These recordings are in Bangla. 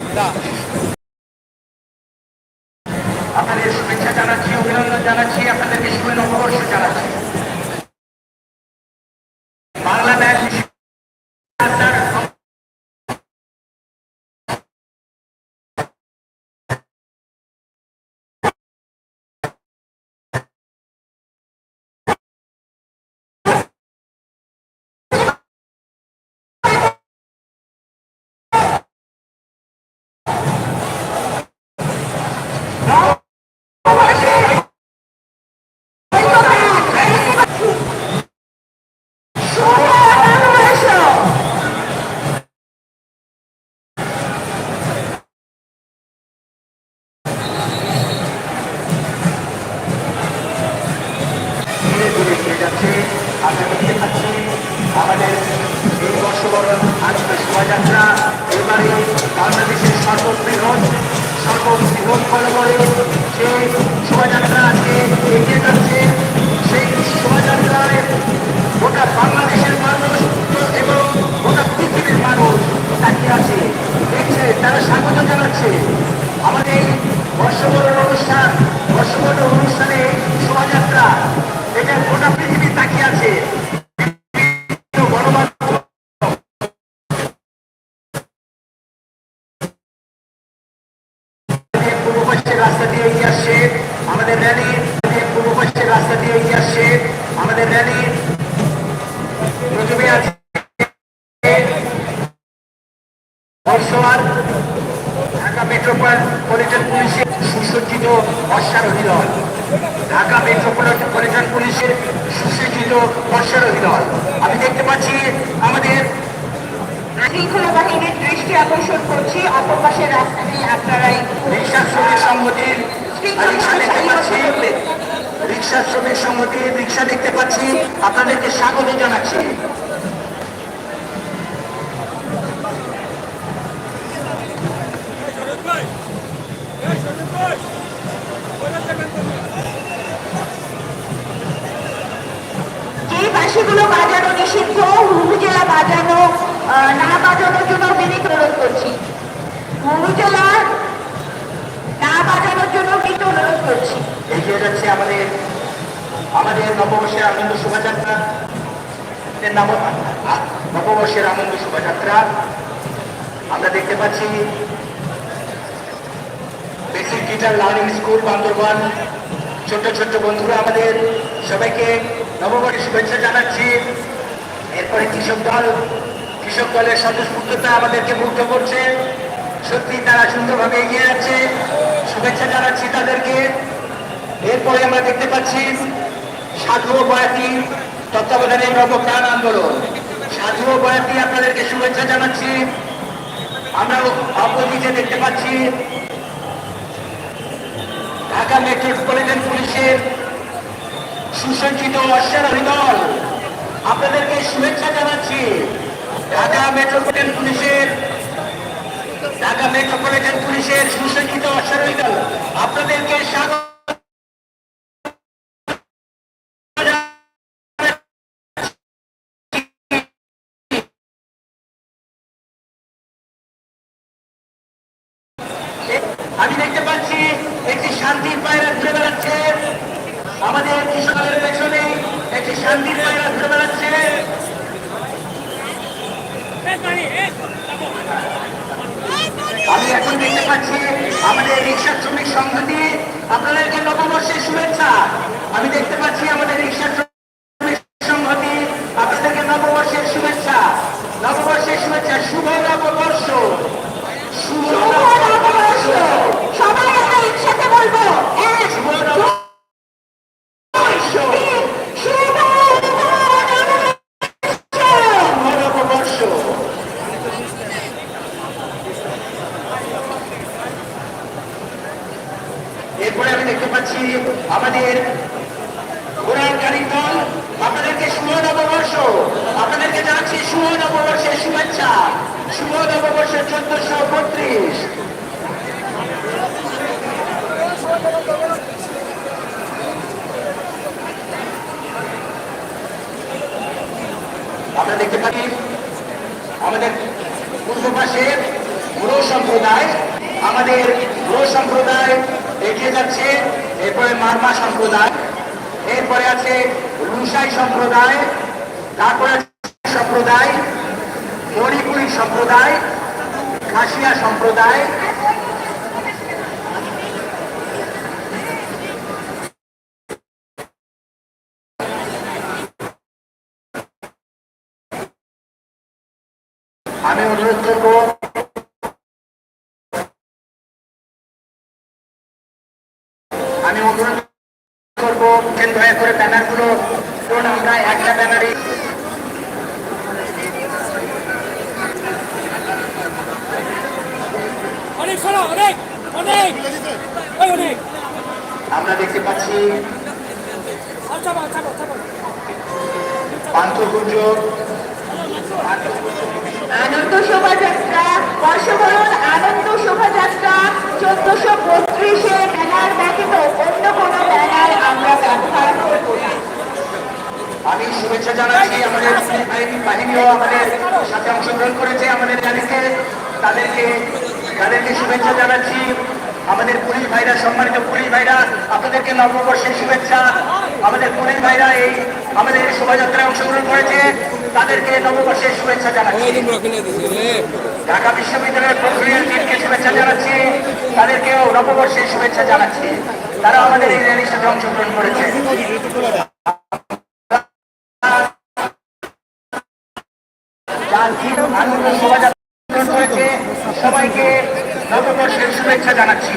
না আপনাদের শুভেচ্ছা জানাচ্ছি অভিনন্দন জানাচ্ছি আপনাদেরকে শুভ নববর্ষ জানাচ্ছি। আমরা দেখতে আমাদের এই বর্ষবরণ আজকে শোভাযাত্রা, এবারে বাংলাদেশের সর্ববৃহৎ সর্ববৃহৎ করে সেই শোভাযাত্রা আজকে এগিয়ে যাচ্ছে। আসছে আমাদের র্যালি পূর্ব পশ্চিমের রাস্তা দিয়ে এগিয়ে আসছে আমাদের র্যালি। প্রথমে আছে ঢাকা মেট্রোপলিটন পুলিশের সুসজ্জিত অশ্বারোহী দল। ঢাকা মেট্রোপলিটন পুলিশের সুসজ্জিত অশ্বারোহী দল। আমি দেখতে পাচ্ছি আমাদের শৃঙ্খলা বাহিনীর দৃষ্টি আকর্ষণ করছি অপর পাশের রাস্তা দিয়ে আপনারা একটু রিক্সা শ্রমিক সংহতির রিক্সা দেখতে পাচ্ছি। আপনাদেরকে স্বাগত জানাচ্ছি। বাজানো নিষিদ্ধ না বাজানোর জন্য বিনীত অনুরোধ করছি। হুজেলা না বাজানোর জন্য বিনীত অনুরোধ করছি। এগিয়ে যাচ্ছে আমাদের আমাদের নববর্ষের আনন্দ শোভাযাত্রা। নববর্ষের আনন্দ শোভাযাত্রা। আমরা দেখতে পাচ্ছি basic guitar learning school, Bandarban. ছোট্ট ছোট্ট বন্ধুরা আমাদের সবাইকে নববর্ষের শুভেচ্ছা জানাচ্ছি। এরপরে কৃষক দল কৃষক দলের স্বতঃস্ফূর্ততা আমাদেরকে মুগ্ধ করছে। সত্যি তারা সুন্দরভাবে এগিয়ে যাচ্ছে। শুভেচ্ছা জানাচ্ছি তাদেরকে। এরপরে আমরা দেখতে পাচ্ছি সাধু বয়াতি তত্ত্বাবধানে নবপ্রাণ আন্দোলন। সাধু বয়াতি আপনাদেরকে শুভেচ্ছা জানাচ্ছি। আমরা অপোজিটে দেখতে পাচ্ছি ঢাকা মেট্রোপলিটন পুলিশের সুসজ্জিত অশ্বারোহী দল। আপনাদেরকে শুভেচ্ছা জানাচ্ছি ঢাকা মেট্রোপলিটন পুলিশের ঢাকা মেট্রোপলিটন পুলিশের সুসজ্জিত অশ্বারোহী দল, আপনাদেরকে স্বাগত আমি দেখতে পাচ্ছি একটি শান্তির পায়রা ঘুরে বেড়াচ্ছে। আমাদের কৃষকের পেছনে একটি শান্তির পায়রা ঘুরে বেড়াচ্ছে আমি এখন দেখতে আমাদের রিক্সা শ্রমিক সংহতি আপনাদেরকে নববর্ষের শুভেচ্ছা। আমি দেখতে পাচ্ছি আমাদের রিক্সা শ্রমিক সংহতি আপনাদেরকে নববর্ষের শুভেচ্ছা। নববর্ষের শুভেচ্ছা শুভ নববর্ষ। শুভ নববর্ষ। সবাই আমরা একসাথে বলব শুভ নববর্ষ। আমাদের কোরআন দল, আপনাদেরকে শুভ নববর্ষ আপনাদেরকে জানাচ্ছি শুভ নববর্ষের শুভেচ্ছা শুভ নববর্ষ চোদ্দশো বত্রিশ। আমরা দেখতে পারি আমাদের পূর্ব পাশে গ্রহ সম্প্রদায়, আমাদের গ্রহ সম্প্রদায় এগিয়ে যাচ্ছে, এরপরে মারমা সম্প্রদায়, এরপরে আছে রুসাই সম্প্রদায় তারপরে সম্প্রদায়, মণিপুরী সম্প্রদায়, খাসিয়া সম্প্রদায় আমি অনুরোধ করব আমি অনুরোধ করব দয়া করে ব্যানারগুলো কোন আমরা একটা ব্যানারে আমরা দেখতে পাচ্ছি আনন্দ শোভাযাত্রা বর্ষবরণ আনন্দ শোভাযাত্রা চোদ্দশো বত্রিশে ব্যানার ব্যতীত অন্য কোনো ব্যানার আমরা ব্যবহার করব না। আমি শুভেচ্ছা জানাচ্ছি আমাদের বাহিনীও আমাদের সাথে অংশগ্রহণ করেছে আমাদের যাদেরকে তাদেরকে তাদেরকে শুভেচ্ছা জানাচ্ছি। আমাদের পুলিশ ভাইরা সম্মানিত পুলিশ ভাইরা আপনাদেরকে নববর্ষের শুভেচ্ছা। আমাদের পুলিশ ভাইরা এই আমাদের শোভাযাত্রায় অংশগ্রহণ করেছে তাদেরকে নববর্ষের শুভেচ্ছা জানাচ্ছি। ঢাকা বিশ্ববিদ্যালয়ের প্রক্রিয়ার টিমকে শুভেচ্ছা জানাচ্ছি, তাদেরকেও নববর্ষের শুভেচ্ছা জানাচ্ছি। তারা আমাদের এই র্যালির সাথে অংশগ্রহণ করেছে। সবাইকে নববর্ষের শুভেচ্ছা জানাচ্ছি।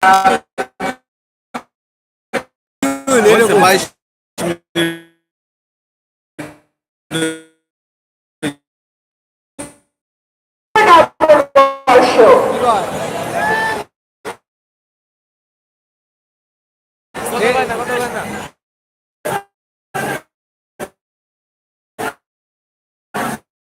啊